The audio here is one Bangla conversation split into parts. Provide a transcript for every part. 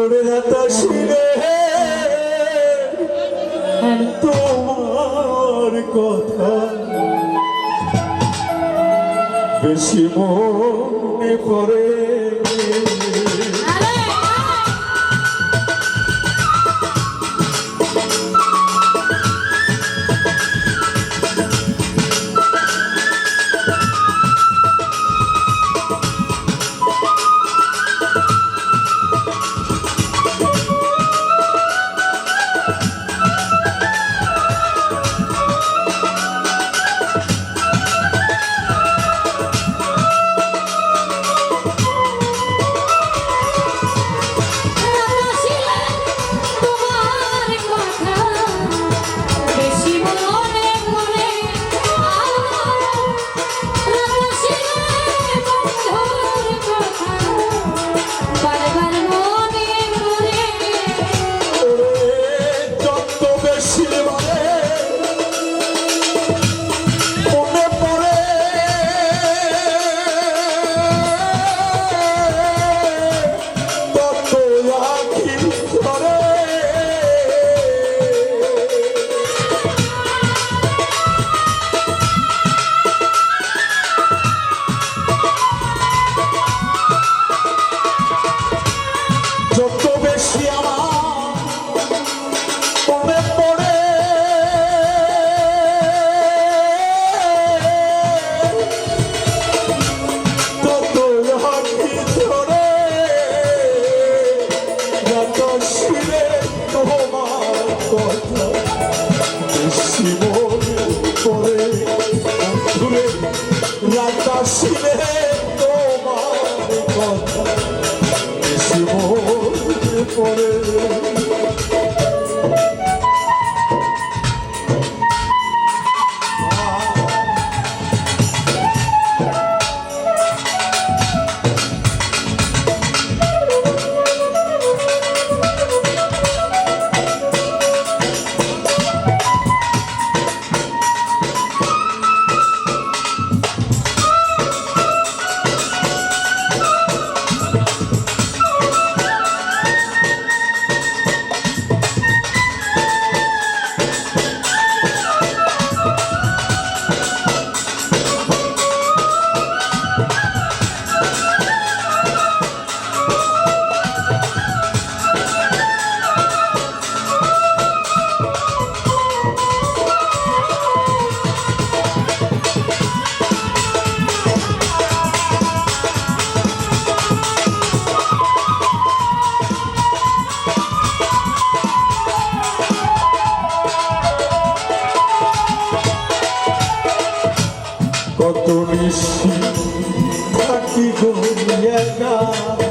ওরে রাতা শিরে। তোমার কথা বেশি মনে পড়ে। দুনিয়া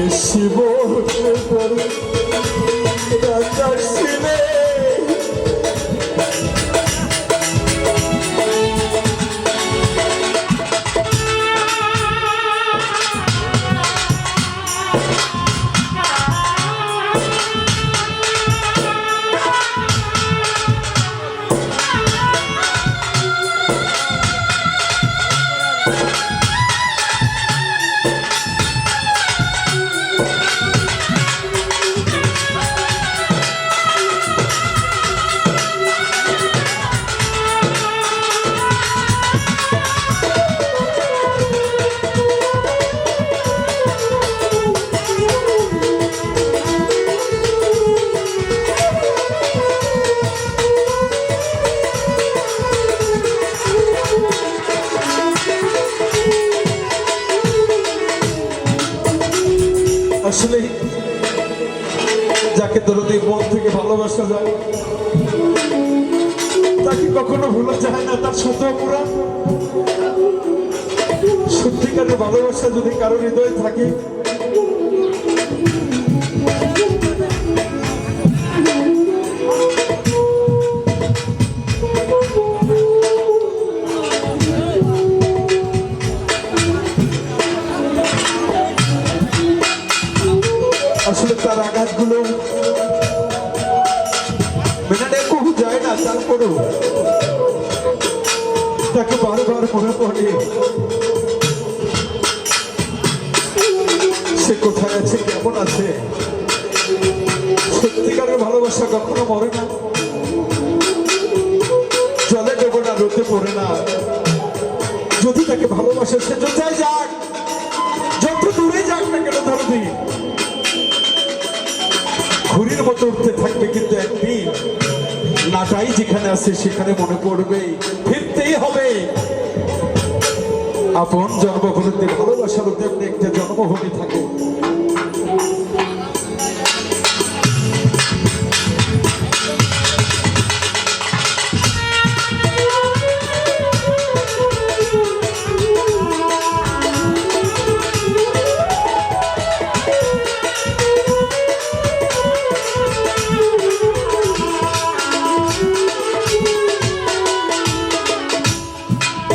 বেশি দরদি মন থেকে ভালোবাসা যায়। তাকে কখনো ভুলা যায় না, তার সাথে অপরাধ। সত্যিকারের ভালোবাসা যদি কারও হৃদয়ে থাকে যায় তাকে বারবার মনে পড়ে। সে কোথায় আছে, কেমন আছে? সত্যিকারের ভালোবাসা কখনো মরে না। জলে দেবো না, রোদে পড়ে না। যদি তাকে ভালোবাসে, সে কোথায় যাক, যত দূরে যাক না কেন ধরবি ঘুরির মতো উঠতে থাকবে কিন্তু একদিন। নাটাই যেখানে আছে সেখানে মনে পড়বে, ফিরতেই হবে। আপন জন্মভূমিতে ভালোবাসার তেমনি একটা জন্মভূমি থাকে।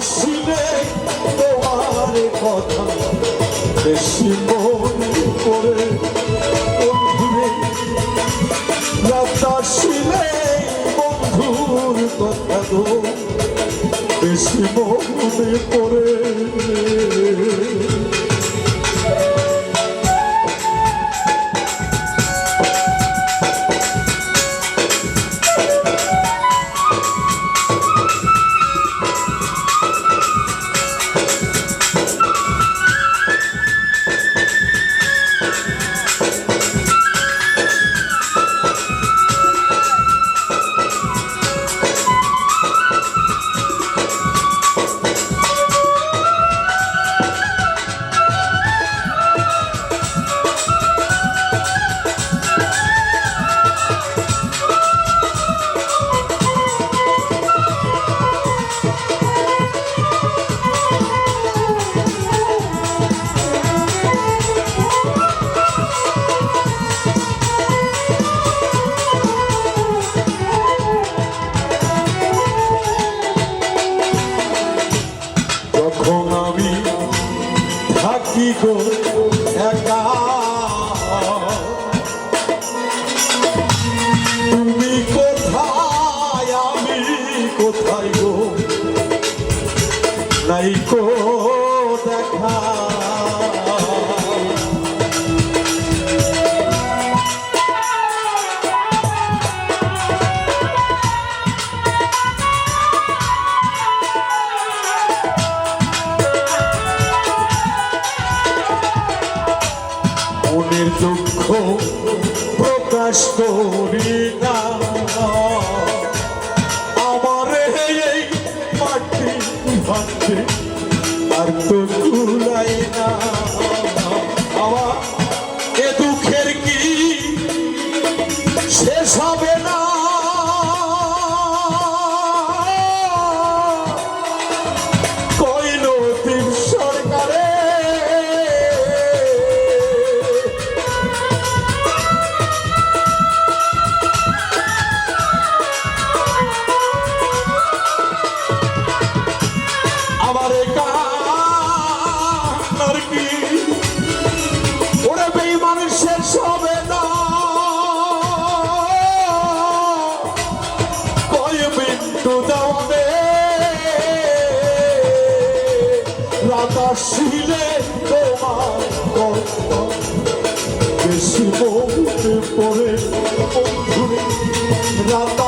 রাতাসিনে তোমার কথা বেশি মনে করে বন্ধুরে রাতাসিনে বন্ধুর কথা গো বেশি মনে পড়ে। ভাঙতে আর তো কুলাই না। আসিলে তোমার বেশি রাত